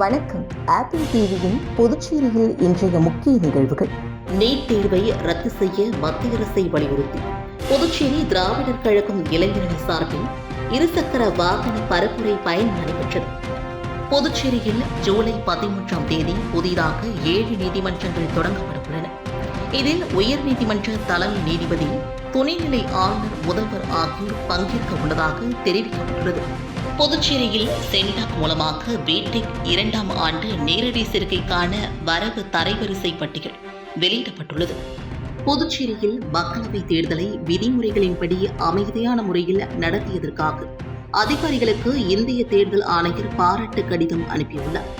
வணக்கம். ஆப்பிள் டிவியின் புதுச்சேரியில் இன்றைய முக்கிய நிகழ்வுகள். நீட் தேர்வை ரத்து செய்ய மத்திய அரசை வலியுறுத்தி. புதுச்சேரி திராவிடர் கழகம் இளைஞரணி சார்பில் இருசக்கர வாகன பரப்புரை பயன் நடைபெற்றது. புதுச்சேரியில் ஜூலை பதிமூன்றாம் தேதி புதிதாக ஏழு நீதிமன்றங்கள் தொடங்கப்பட உள்ளன இதில் உயர்நீதிமன்ற தலைமை நீதிபதி துணைநிலை ஆளுநர் முதல்வர் ஆகியோர் பங்கேற்க உள்ளதாக தெரிவிக்கப்பட்டுள்ளது. புதுச்சேரியில் சென்டாக் மூலமாக பிடெக் இரண்டாம் ஆண்டு நேரடி சேர்க்கைக்கான வரவு தரைவரிசை பட்டியல் வெளியிடப்பட்டுள்ளது. புதுச்சேரியில் மக்களவைத் தேர்தலை விதிமுறைகளின்படி அமைதியான முறையில் நடத்தியதற்காக அதிகாரிகளுக்கு இந்திய தேர்தல் ஆணையர் பாராட்டு கடிதம் அனுப்பியுள்ளார்.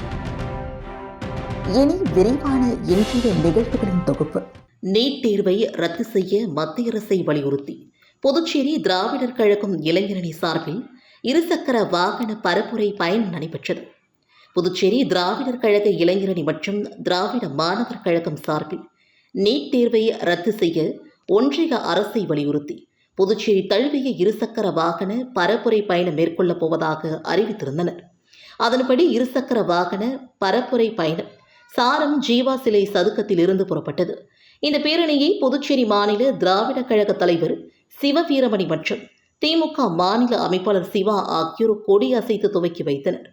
இனி விரைவான இன்றைய நிகழ்வுகளின் தொகுப்பு. நீட் தேர்வை ரத்து செய்ய மத்திய அரசை வலியுறுத்தி. புதுச்சேரி திராவிடர் கழகம் இளைஞரணி சார்பில் இருசக்கர வாகன பரப்புரை பயணம் நடைபெற்றது. புதுச்சேரி திராவிடர் கழக இளைஞரணி மற்றும் திராவிட மாணவர் கழகம் சார்பில் நீட் தேர்வை ரத்து செய்ய ஒன்றிய அரசை வலியுறுத்தி புதுச்சேரி தழுவிய இருசக்கர வாகன பரப்புரை பயணம் மேற்கொள்ளப் போவதாக அறிவித்திருந்தனர். அதன்படி இருசக்கர வாகன பரப்புரை பயணம் சாரம் ஜீவா சிலை சதுக்கத்தில் இருந்து புறப்பட்டது. இந்த பேரணியை புதுச்சேரி மாநில திராவிட கழக தலைவர் சிவவீரமணி மற்றும் திமுக மாநில அமைப்பாளர் சிவா ஆகியோர் கொடி அசைத்து துவக்கி வைத்தனர்.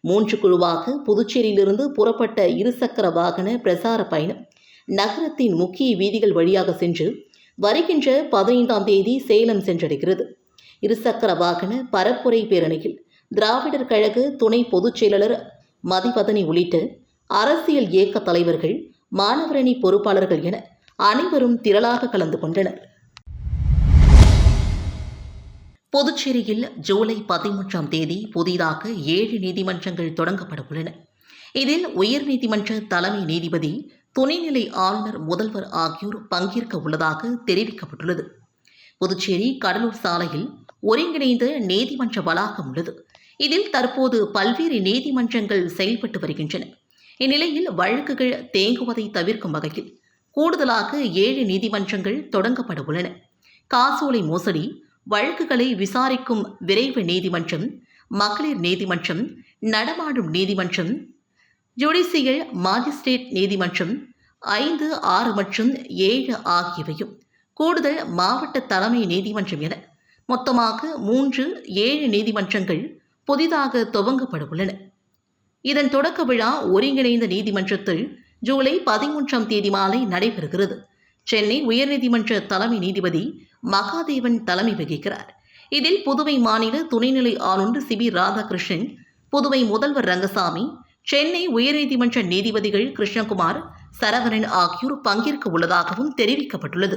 மூன்று குழுவாக புதுச்சேரியிலிருந்து புறப்பட்ட இருசக்கர வாகன பிரசார பயணம் நகரத்தின் முக்கிய வீதிகள் வழியாக சென்று வருகின்ற பதினைந்தாம் தேதி சேலம் சென்றடைகிறது. இருசக்கர வாகன பரப்புரை பேரணியில் திராவிடர் கழக துணை பொதுச் செயலாளர் உள்ளிட்ட அரசியல் இயக்க தலைவர்கள் மாணவரணி பொறுப்பாளர்கள் என அனைவரும் திரளாக கலந்து கொண்டனர். புதுச்சேரியில் ஜூலை பதிமூன்றாம் தேதி புதிதாக ஏழு நீதிமன்றங்கள் தொடங்கப்பட உள்ளன. இதில் உயர்நீதிமன்ற தலைமை நீதிபதி துணைநிலை ஆளுநர் முதல்வர் ஆகியோர் பங்கேற்க உள்ளதாக தெரிவிக்கப்பட்டுள்ளது. புதுச்சேரி கடலூர் சாலையில் ஒருங்கிணைந்த நீதிமன்ற வளாகம் உள்ளது. இதில் தற்போது பல்வேறு நீதிமன்றங்கள் செயல்பட்டு வருகின்றன. இந்நிலையில் வழக்குகள் தேங்குவதை தவிர்க்கும் வகையில் கூடுதலாக ஏழு நீதிமன்றங்கள் தொடங்கப்பட உள்ளன. காசோலை மோசடி வழக்குகளை விசாரிக்கும் விரைவு நீதிமன்றம் மகளிர் நீதிமன்றம் நடமாடும் நீதிமன்றம் ஜுடிசியல் மாஜிஸ்ட்ரேட் நீதிமன்றம் ஐந்து ஆறு மற்றும் ஏழு ஆகியவையும் கூடுதல் மாவட்ட தலைமை நீதிமன்றம் என மொத்தமாக மூன்று ஏழு நீதிமன்றங்கள் புதிதாக துவங்கப்பட உள்ளன. இதன் தொடக்க விழா ஒருங்கிணைந்த நீதிமன்றத்தில் ஜூலை பதிமூன்றாம் தேதி மாலை நடைபெறுகிறது. சென்னை உயர்நீதிமன்ற தலைமை நீதிபதி மகாதேவன் தலைமை வகிக்கிறார். இதில் புதுவை மாநில துணைநிலை ஆளுநர் சி. பி. ராதாகிருஷ்ணன் புதுவை முதல்வர் ரங்கசாமி சென்னை உயர்நீதிமன்ற நீதிபதிகள் கிருஷ்ணகுமார் சரவணன் ஆகியோர் பங்கேற்க உள்ளதாகவும் தெரிவிக்கப்பட்டுள்ளது.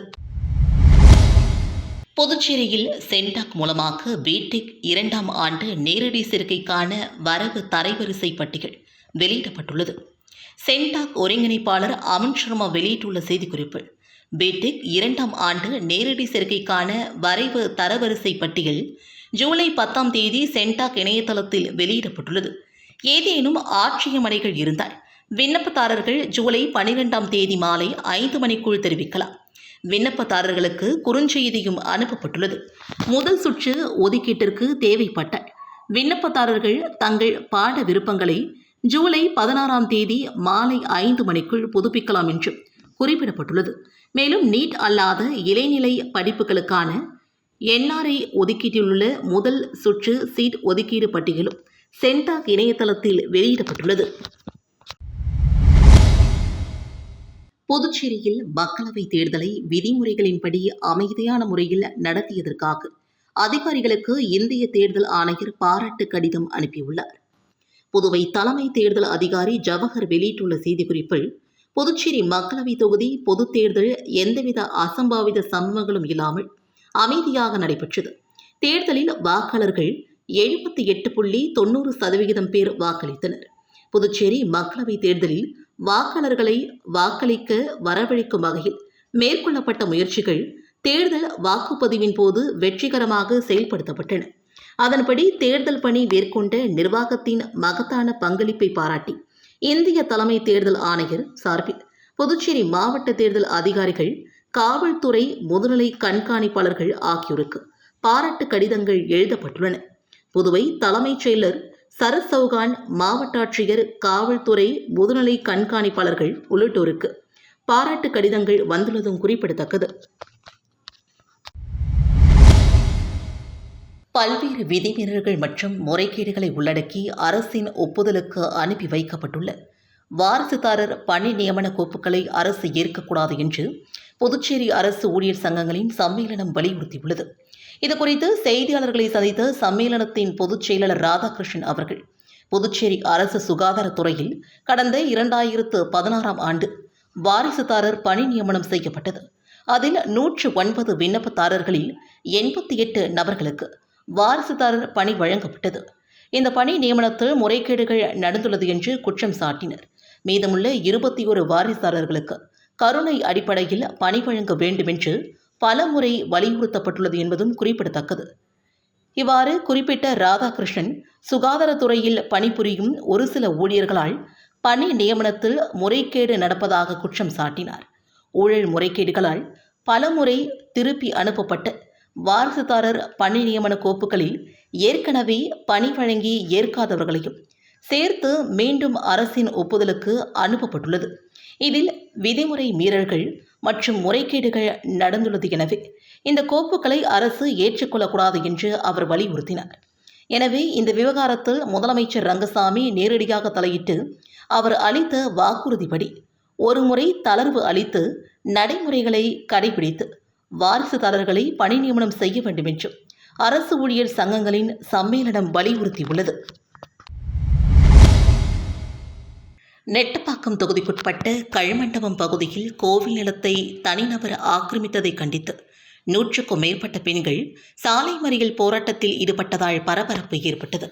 புதுச்சேரியில் சென்டாக் மூலமாக பிடெக் இரண்டாம் ஆண்டு நேரடி சேர்க்கைக்கான வரவு தரைவரிசை பட்டியல் வெளியிடப்பட்டுள்ளது. சென்டாக் ஒருங்கிணைப்பாளர் அமன் சர்மா வெளியிட்டுள்ள செய்திக்குறிப்பில் பிடெக் இரண்டாம் ஆண்டு நேரடி சேர்க்கைக்கான வரைவு தரவரிசை பட்டியல் ஜூலை பத்தாம் தேதி சென்டாக் இணையதளத்தில் வெளியிடப்பட்டுள்ளது. ஏதேனும் ஆட்சியமனைகள் இருந்தால் விண்ணப்பதாரர்கள் ஜூலை பனிரெண்டாம் தேதி மாலை ஐந்து மணிக்குள் தெரிவிக்கலாம். விண்ணப்பதாரர்களுக்கு குறுஞ்செய்தியும் அனுப்பப்பட்டுள்ளது. முதல் சுற்று ஒதுக்கீட்டிற்கு தேவைப்பட்ட விண்ணப்பதாரர்கள் தங்கள் பாட விருப்பங்களை ஜூலை பதினாறாம் தேதி மாலை ஐந்து மணிக்குள் புதுப்பிக்கலாம் என்றும் குறிப்பிடப்பட்டுள்ளது. மேலும் நீட் அல்லாத இடைநிலை படிப்புகளுக்கான என்ஆர்ஐ ஒதுக்கீட்டிலுள்ள முதல் சுற்று சீட் ஒதுக்கீடு பட்டியலும் சென்டாக் இணையதளத்தில் வெளியிடப்பட்டுள்ளது. புதுச்சேரியில் மக்களவைத் தேர்தலை விதிமுறைகளின்படி அமைதியான முறையில் நடத்தியதற்காக அதிகாரிகளுக்கு இந்திய தேர்தல் ஆணையர் பாராட்டு கடிதம் அனுப்பியுள்ளார். புதுவை தலைமை தேர்தல் அதிகாரி ஜவஹர் வெளியிட்டுள்ள செய்திக்குறிப்பில் புதுச்சேரி மக்களவை தொகுதி பொதுத் தேர்தல் எந்தவித அசம்பாவித சம்பவங்களும் இல்லாமல் அமைதியாக நடைபெற்றது. தேர்தலில் வாக்காளர்கள் எழுபத்தி எட்டு புள்ளி தொண்ணூறு சதவிகிதம் பேர் வாக்களித்தனர். புதுச்சேரி மக்களவை தேர்தலில் வாக்காளர்களை வாக்களிக்க வரவழைக்கும் வகையில் மேற்கொள்ளப்பட்ட முயற்சிகள் தேர்தல் வாக்குப்பதிவின் போது வெற்றிகரமாக செயல்படுத்தப்பட்டன. அதன்படி தேர்தல் பணி மேற்கொண்ட நிர்வாகத்தின் மகத்தான பங்களிப்பை பாராட்டி இந்திய தலைமை தேர்தல் ஆணையர் சார்பில் புதுச்சேரி மாவட்ட தேர்தல் அதிகாரிகள் காவல்துறை முதுநிலை கண்காணிப்பாளர்கள் ஆகியோருக்கு பாராட்டு கடிதங்கள் எழுதப்பட்டுள்ளன. புதுவை தலைமைச் செயலர் சரத் சௌகான் மாவட்ட ஆட்சியர் காவல்துறை முதுநிலை கண்காணிப்பாளர்கள் உள்ளிட்டோருக்கு பாராட்டு கடிதங்கள் வந்துள்ளதும் குறிப்பிடத்தக்கது. பல்வேறு விதிமீறல்கள் மற்றும் முறைகேடுகளை உள்ளடக்கி அரசின் ஒப்புதலுக்கு அனுப்பி வைக்கப்பட்டுள்ள. வாரிசுதாரர் பணி நியமன கோப்புகளை அரசு ஏற்கக்கூடாது என்று புதுச்சேரி அரசு ஊழியர் சங்கங்களின் சம்மேளனம் வலியுறுத்தியுள்ளது. இதுகுறித்து செய்தியாளர்களை சந்தித்த சம்மேளனத்தின் பொதுச் செயலாளர் ராதாகிருஷ்ணன் அவர்கள் புதுச்சேரி அரசு சுகாதாரத்துறையில் கடந்த இரண்டாயிரத்து பதினாறாம் ஆண்டு வாரிசுதாரர் பணி நியமனம் செய்யப்பட்டது. அதில் நூற்று ஒன்பது விண்ணப்பதாரர்களில் எண்பத்தி எட்டு நபர்களுக்கு வாரிசுதாரர் பணி வழங்கப்பட்டது. இந்த பணி நியமனத்தில் முறைகேடுகள் நடந்துள்ளது என்று குற்றம் சாட்டினர். மீதமுள்ள இருபத்தி ஒரு வாரிசுதாரர்களுக்கு கருணை அடிப்படையில் பணி வழங்க வேண்டும் என்று பலமுறை வலியுறுத்தப்பட்டுள்ளது என்பதும் குறிப்பிடத்தக்கது. இவ்வாறு குறிப்பிட்ட ராதாகிருஷ்ணன் சுகாதாரத்துறையில் பணிபுரியும் ஒரு சில ஊழியர்களால் பணி நியமனத்தில் முறைகேடு நடப்பதாக குற்றம் சாட்டினார். ஊழல் முறைகேடுகளால் பலமுறை திருப்பி அனுப்பப்பட்ட வாரிசுதாரர் பணி நியமன கோப்புகளில் ஏற்கனவே பணி வழங்கி ஏற்காதவர்களையும் சேர்த்து மீண்டும் அரசின் ஒப்புதலுக்கு அனுப்பப்பட்டுள்ளது. இதில் விதிமுறை மீறல்கள் மற்றும் முறைகேடுகள் நடந்துள்ளது எனவே இந்த கோப்புகளை அரசு ஏற்றுக்கொள்ளக்கூடாது என்று அவர் வலியுறுத்தினார். எனவே இந்த விவகாரத்தில் முதலமைச்சர் ரங்கசாமி நேரடியாக தலையிட்டு அவர் அளித்த வாக்குறுதிப்படி ஒருமுறை தளர்வு அளித்து நடைமுறைகளை கடைபிடித்து வாரிசுதாரர்களை பணி நியமனம் செய்ய வேண்டும் என்றும் அரசு ஊழியர் சங்கங்களின் சம்மேளனம் வலியுறுத்தியுள்ளது. நெட்டப்பாக்கம் தொகுதிக்குட்பட்ட கழுமண்டபம் பகுதியில் கோவில் நிலத்தை தனிநபர் ஆக்கிரமித்ததை கண்டித்து நூற்றுக்கும் மேற்பட்ட பெண்கள் சாலை மறியல் போராட்டத்தில் ஈடுபட்டதால் பரபரப்பு ஏற்பட்டது.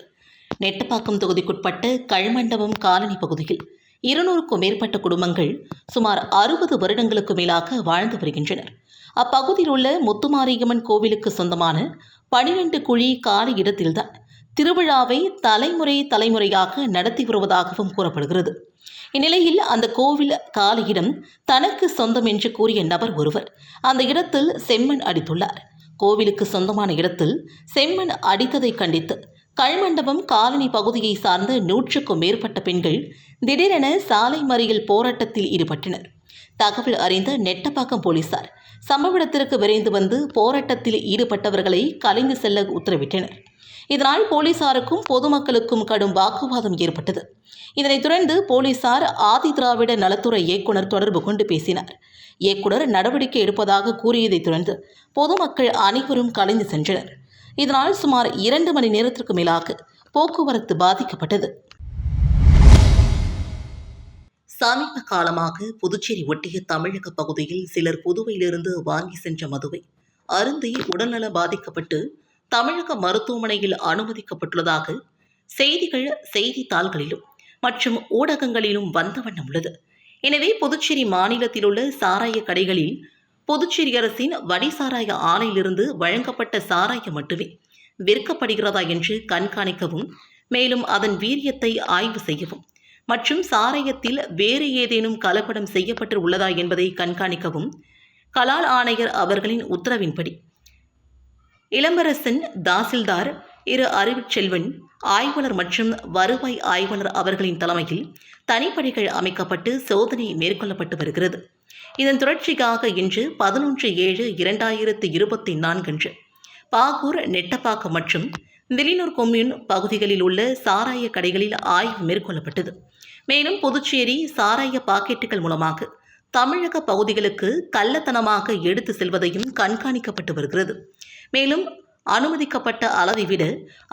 நெட்டப்பாக்கம் தொகுதிக்குட்பட்ட கழுமண்டபம் காலனி பகுதியில் இருநூறுக்கும் மேற்பட்ட குடும்பங்கள் சுமார் அறுபது வருடங்களுக்கு மேலாக வாழ்ந்து வருகின்றனர். அப்பகுதியில் உள்ள முத்துமாரியம்மன் கோவிலுக்கு சொந்தமான பனிரெண்டு குழி காலி இடத்தில்தான் திருவிழாவை தலைமுறை தலைமுறையாக நடத்தி வருவதாகவும் கூறப்படுகிறது. இந்நிலையில் அந்த கோவில் காலியிடம் தனக்கு சொந்தம் என்று கூறிய நபர் ஒருவர் அந்த இடத்தில் செம்மண் அடித்துள்ளார். கோவிலுக்கு சொந்தமான இடத்தில் செம்மண் அடித்ததை கண்டித்து கல்மண்டபம் காலனி பகுதியை சார்ந்த நூற்றுக்கும் மேற்பட்ட பெண்கள் திடீரென சாலை மறியல் போராட்டத்தில் ஈடுபட்டனர். தகவல் அறிந்த நெட்டப்பாக்கம் போலீசார் சம்பவ இடத்திற்கு விரைந்து வந்து போராட்டத்தில் ஈடுபட்டவர்களை கலைந்து செல்ல உத்தரவிட்டனர். இதனால் போலீசாருக்கும் பொதுமக்களுக்கும் கடும் வாக்குவாதம் ஏற்பட்டது. இதனைத் தொடர்ந்து போலீசார் ஆதி திராவிட நலத்துறை இயக்குனர் தொடர்பு கொண்டு பேசினார். இயக்குனர் நடவடிக்கை எடுப்பதாக கூறியதைத் தொடர்ந்து பொதுமக்கள் அனைவரும் கலைந்து சென்றனர். இதனால் சுமார் இரண்டு மணி நேரத்திற்கு மேலாக போக்குவரத்து பாதிக்கப்பட்டது. சமீப காலமாக புதுச்சேரி ஒட்டிய தமிழக பகுதியில் சிலர் புதுவையிலிருந்து வாங்கி சென்ற மதுவை அருந்தி உடல்நலம் பாதிக்கப்பட்டு தமிழக மருத்துவமனையில் அனுமதிக்கப்பட்டுள்ளதாக செய்திகள் செய்தித்தாள்களிலும் மற்றும் ஊடகங்களிலும் வந்த வண்ணம் உள்ளது. எனவே புதுச்சேரி மாநிலத்தில் உள்ள சாராய கடைகளில் புதுச்சேரி அரசின் வடிசாராய ஆலையிலிருந்து வழங்கப்பட்ட சாராயம் மட்டுமே விற்கப்படுகிறதா என்று கண்காணிக்கவும் மேலும் அதன் வீரியத்தை ஆய்வு செய்யவும் மற்றும் சாராயத்தில் வேறு ஏதேனும் கலப்படம் செய்யப்பட்டு உள்ளதா என்பதை கண்காணிக்கவும் கலால் ஆணையர் அவர்களின் உத்தரவின்படி. இளம்பரசன் தாசில்தார் இரு அறிவுச்செல்வன் ஆய்வாளர் மற்றும் வருவாய் ஆய்வாளர் அவர்களின் தலைமையில் தனிப்படைகள் அமைக்கப்பட்டு சோதனை மேற்கொள்ளப்பட்டு வருகிறது. இதன் தொடர்ச்சிக்காக இன்று பதினொன்று ஏழு இரண்டாயிரத்து இருபத்தி நான்கன்று பாகூர் நெட்டப்பாக்கம் மற்றும் வில்லியனூர் கொம்யூன் பகுதிகளில் உள்ள சாராய கடைகளில் ஆய்வு மேற்கொள்ளப்பட்டது. மேலும் புதுச்சேரி சாராய பாக்கெட்டுகள் மூலமாக தமிழக பகுதிகளுக்கு கள்ளத்தனமாக எடுத்து செல்வதையும் கண்காணிக்கப்பட்டு வருகிறது. மேலும் அனுமதிக்கப்பட்ட அளவை விட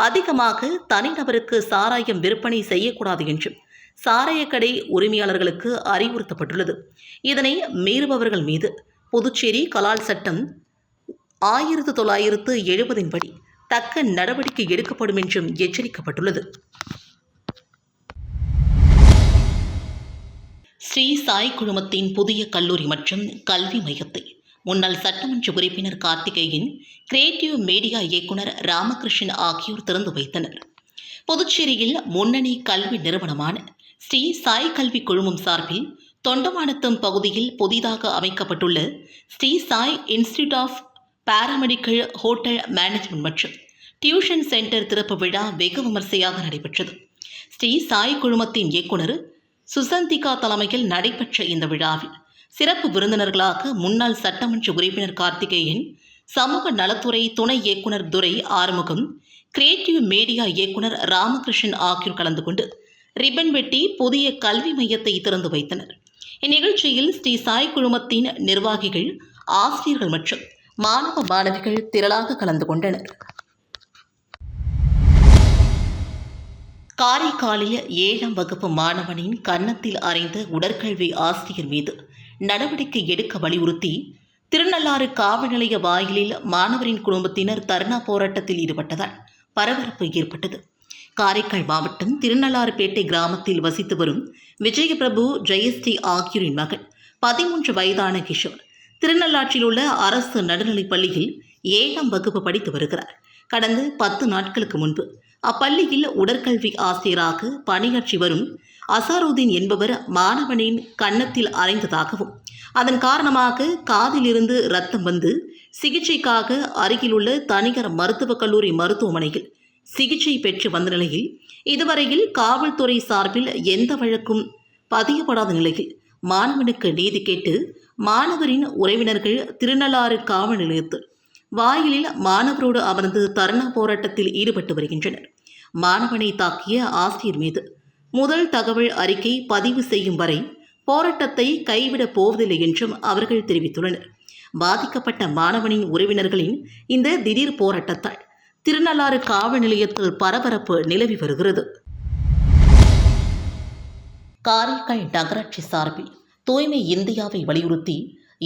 அதிகமாக தனிநபருக்கு சாராயம் விற்பனை செய்யக்கூடாது என்றும் சாராயக்கடை கடை உரிமையாளர்களுக்கு அறிவுறுத்தப்பட்டுள்ளது. இதனை மீறுபவர்கள் மீது புதுச்சேரி கலால் சட்டம் ஆயிரத்து தொள்ளாயிரத்து எழுபதின்படி தக்க நடவடிக்கை எடுக்கப்படும் என்றும் எச்சரிக்கப்பட்டுள்ளது. ஸ்ரீ சாய் குழுமத்தின் புதிய கல்லூரி மற்றும் கல்வி மையத்தை முன்னாள் சட்டமன்ற உறுப்பினர் கார்த்திகேயன் கிரியேட்டிவ் மீடியா இயக்குனர் ராமகிருஷ்ணன் ஆகியோர் திறந்து வைத்தனர். புதுச்சேரியில் முன்னணி கல்வி நிறுவனமான ஸ்ரீ சாய் கல்வி குழுமம் சார்பில் தொண்டமானத்தம் பகுதியில் புதிதாக அமைக்கப்பட்டுள்ள Sri Sai institute of paramedical hotel management மற்றும் டியூஷன் சென்டர் திறப்பு விழா வெகு விமர்சையாக நடைபெற்றது. ஸ்ரீ சாய் குழுமத்தின் இயக்குனர் சுசந்திகா தலைமையில் நடைபெற்ற இந்த விழாவில் சிறப்பு விருந்தினர்களாக முன்னாள் சட்டமன்ற உறுப்பினர் கார்த்திகேயன் சமூக நலத்துறை துணை இயக்குனர் துரை ஆறுமுகம் கிரியேட்டிவ் மீடியா இயக்குனர் ராமகிருஷ்ணன் ஆகியோர் கலந்து கொண்டு ரிப்பன் வெட்டி புதிய கல்வி மையத்தை திறந்து வைத்தனர். இந்நிகழ்ச்சியில் ஸ்ரீ சாய் குழுமத்தின் நிர்வாகிகள் ஆசிரியர்கள் மற்றும் மாணவ மாணவிகள் திரளாக கலந்து கொண்டனர். காரைக்காலில் ஏழாம் வகுப்பு மாணவனின் கன்னத்தில் அறைந்த உடற்கல்வி ஆசிரியர் மீது நடவடிக்கை எடுக்க வலியுறுத்தி திருநள்ளாறு காவல் நிலைய வாயிலில் மாணவரின் குடும்பத்தினர் தர்ணா போராட்டத்தில் ஈடுபட்டதால் பரபரப்பு ஏற்பட்டது. காரைக்கால் மாவட்டம் திருநள்ளாறுபேட்டை கிராமத்தில் வசித்து வரும் விஜயபிரபு ஜெயஸ்ரீ ஆகியோரின் மகன் பதிமூன்று வயதான கிஷோர். திருநள்ளாற்றில் உள்ள அரசு நடுநிலைப் பள்ளியில் ஏழாம் வகுப்பு படித்து வருகிறார். கடந்த பத்து நாட்களுக்கு முன்பு அப்பள்ளியில் உடற்கல்வி ஆசிரியராக பணியாற்றி வரும் அசாருதீன் என்பவர் மாணவனின் கன்னத்தில் அறைந்ததாகவும் அதன் காரணமாக காதிலிருந்து ரத்தம் வந்து சிகிச்சைக்காக அருகிலுள்ள தனியார் மருத்துவக் கல்லூரி மருத்துவமனையில் சிகிச்சை பெற்று வந்த நிலையில் இதுவரையில் காவல்துறை சார்பில் எந்த வழக்கும் பதியப்படாத நிலையில் மாணவனுக்கு நீதி கேட்டு மாணவரின் உறவினர்கள் திருநள்ளாறு காவல் நிலையத்தில் வாயிலில் மாணவரோடு அமர்ந்து தர்ணா போராட்டத்தில் ஈடுபட்டு வருகின்றனர். மாணவனை தாக்கிய ஆசிரியர் மீது முதல் தகவல் அறிக்கை பதிவு செய்யும் வரை போராட்டத்தை கைவிடப் போவதில்லை என்றும் அவர்கள் தெரிவித்துள்ளனர். பாதிக்கப்பட்ட மாணவனின் உறவினர்களின் இந்த திடீர் போராட்டத்தால் திருநள்ளாறு காவல் நிலையத்தில் பரபரப்பு நிலவி வருகிறது. காரைக்கால் நகராட்சி சார்பில் தூய்மை இந்தியாவை வலியுறுத்தி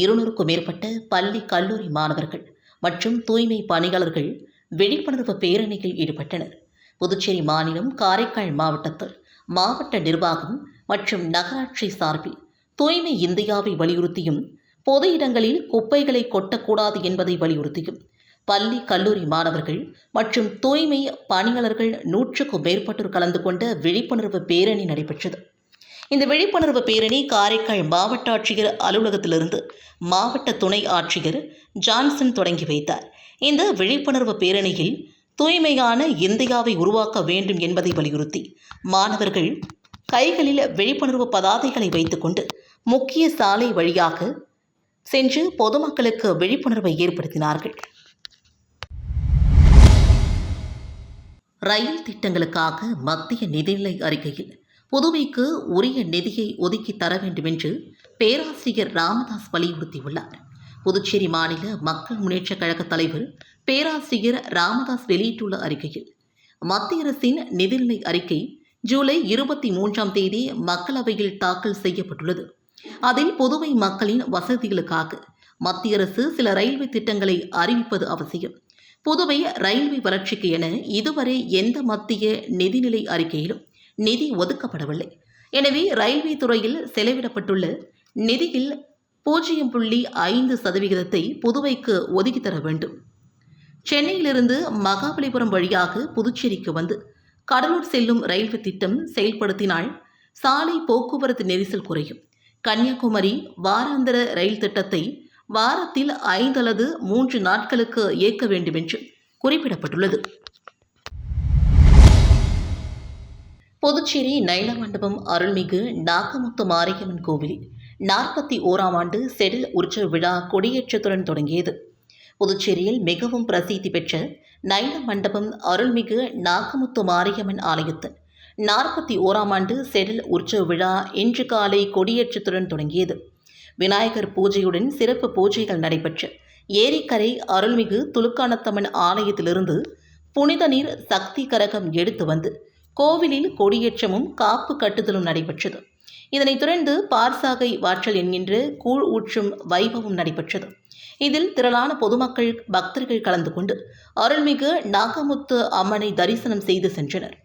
இருநூறுக்கும் மேற்பட்ட பள்ளி கல்லூரி மாணவர்கள் மற்றும் தூய்மை பணியாளர்கள் விழிப்புணர்வு பேரணியில் ஈடுபட்டனர். புதுச்சேரி மாநிலம் காரைக்கால் மாவட்டத்தில் மாவட்ட நிர்வாகம் மற்றும் நகராட்சி சார்பில் தூய்மை இந்தியாவை வலியுறுத்தியும் பொது இடங்களில் குப்பைகளை கொட்டக்கூடாது என்பதை வலியுறுத்தியும் பள்ளி கல்லூரி மாணவர்கள் மற்றும் தூய்மை பணியாளர்கள் நூற்றுக்கும் மேற்பட்டோர் கலந்து கொண்ட விழிப்புணர்வு பேரணி நடைபெற்றது. இந்த விழிப்புணர்வு பேரணி காரைக்கால் மாவட்ட ஆட்சியர் அலுவலகத்திலிருந்து மாவட்ட துணை ஆட்சியர் ஜான்சன் தொடங்கி வைத்தார். இந்த விழிப்புணர்வு பேரணியில் தூய்மையான இந்தியாவை உருவாக்க வேண்டும் என்பதை வலியுறுத்தி மாணவர்கள் கைகளில் விழிப்புணர்வு பதாதைகளை வைத்துக்கொண்டு முக்கிய சாலை வழியாக சென்று பொதுமக்களுக்கு விழிப்புணர்வை ஏற்படுத்தினார்கள். ரயில் திட்டங்களுக்காக மத்திய நிதிநிலை அறிக்கையில் புதுவைக்கு உரிய நிதியை ஒதுக்கி தர வேண்டும் என்று பேராசிரியர் ராமதாஸ் வலியுறுத்தியுள்ளார். புதுச்சேரி மாநில மக்கள் முன்னேற்றக் கழக தலைவர் பேராசிரியர் ராமதாஸ் வெளியிட்டுள்ள அறிக்கையில் மத்திய அரசின் நிதிநிலை அறிக்கை ஜூலை இருபத்தி மூன்றாம் தேதி மக்களவையில் தாக்கல் செய்யப்பட்டுள்ளது. அதில் புதுவை மக்களின் வசதிகளுக்காக மத்திய அரசு சில ரயில்வே திட்டங்களை அறிவிப்பது அவசியம். புதுவை ரயில்வே வளர்ச்சிக்கு என இதுவரை எந்த மத்திய நிதிநிலை அறிக்கையிலும் நிதி ஒதுக்கப்படவில்லை. எனவே ரயில்வே துறையில் செலவிடப்பட்டுள்ள நிதியில் பூஜ்ஜியம் புள்ளி ஐந்து சதவிகிதத்தை புதுவைக்கு ஒதுக்கி தர வேண்டும். சென்னையிலிருந்து மகாபலிபுரம் வழியாக புதுச்சேரிக்கு வந்து கடலூர் செல்லும் ரயில்வே திட்டம் செயல்படுத்தினால் சாலை போக்குவரத்து நெரிசல் குறையும். கன்னியாகுமரி வாராந்திர ரயில் திட்டத்தை வாரத்தில் ஐந்து அல்லது மூன்று நாட்களுக்கு இயக்க வேண்டும் என்று குறிப்பிடப்பட்டுள்ளது. புதுச்சேரி நைல மண்டபம் அருள்மிகு நாகமுத்து மாரியம்மன் கோவிலில் நாற்பத்தி ஓராம் ஆண்டு செடில் உற்சவ விழா கொடியேற்றத்துடன் தொடங்கியது. புதுச்சேரியில் மிகவும் பிரசித்தி பெற்ற நைல மண்டபம் அருள்மிகு நாகமுத்து மாரியம்மன் ஆலயத்தில் நாற்பத்தி ஓராம் ஆண்டு செடில் உற்சவ விழா இன்று காலை கொடியேற்றத்துடன் தொடங்கியது. விநாயகர் பூஜையுடன் சிறப்பு பூஜைகள் நடைபெற்ற ஏரிக்கரை அருள்மிகு துலுக்கானத்தம்மன் ஆலயத்திலிருந்து புனித நீர் சக்தி கரகம் எடுத்து வந்து கோவிலில் கொடியேற்றமும் காப்பு கட்டுதலும் நடைபெற்றது. இதனைத் தொடர்ந்து பார்சாகை வாற்றல் என்கின்ற கூழ் ஊற்றும் வைபவம் நடைபெற்றது. இதில் திரளான பொதுமக்கள் பக்தர்கள் கலந்து கொண்டு அருள்மிகு நாகமுத்து அம்மனை தரிசனம் செய்து சென்றனர்.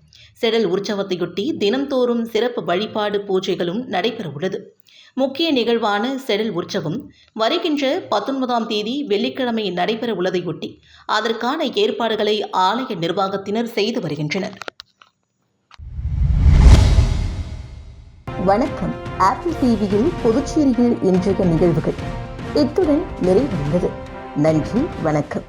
செடல் உற்சவத்தையொட்டி தினம்தோறும் சிறப்பு வழிபாடு பூஜைகளும் நடைபெறவுள்ளது. முக்கிய நிகழ்வான செடல் உற்சவம் வருகின்ற பத்தொன்பதாம் தேதி வெள்ளிக்கிழமை நடைபெற உள்ளதையொட்டி அதற்கான ஏற்பாடுகளை ஆலய நிர்வாகத்தினர் செய்து வருகின்றனர். வணக்கம். ஆப்பிள் டிவியில் புதுச்சேரியில் இன்றைய நிகழ்வுகள் இத்துடன் நிறைவடைந்தது. நன்றி வணக்கம்.